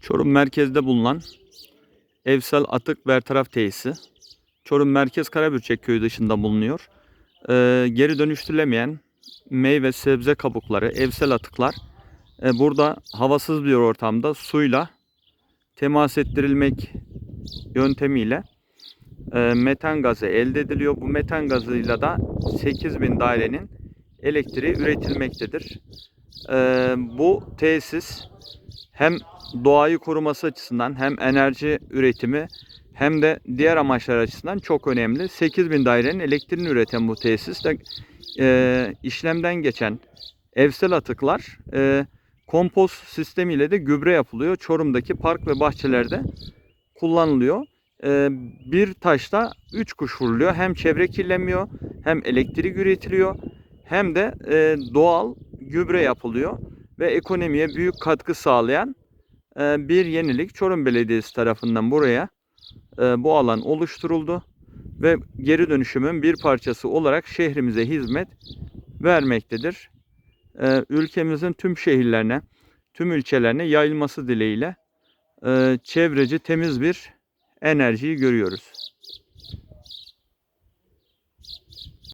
Çorum merkezde bulunan Evsel Atık Bertaraf Tesisi. Çorum Merkez Karabürçek Köyü dışında bulunuyor. Ee, geri dönüştürülemeyen meyve sebze kabukları, evsel atıklar e, burada havasız bir ortamda suyla temas ettirilmek yöntemiyle e, metan gazı elde ediliyor. Bu metan gazıyla da 8000 dairenin elektriği üretilmektedir. E, bu tesis hem doğayı koruması açısından hem enerji üretimi hem de diğer amaçlar açısından çok önemli. 8000 dairenin elektriğini üreten bu tesiste e, işlemden geçen evsel atıklar e, kompost sistemiyle de gübre yapılıyor. Çorum'daki park ve bahçelerde kullanılıyor. E, bir taşta 3 kuş vuruluyor. Hem çevre kirlenmiyor hem elektrik üretiliyor hem de e, doğal gübre yapılıyor ve ekonomiye büyük katkı sağlayan bir yenilik Çorum Belediyesi tarafından buraya e, bu alan oluşturuldu ve geri dönüşümün bir parçası olarak şehrimize hizmet vermektedir. E, ülkemizin tüm şehirlerine, tüm ilçelerine yayılması dileğiyle e, çevreci temiz bir enerjiyi görüyoruz.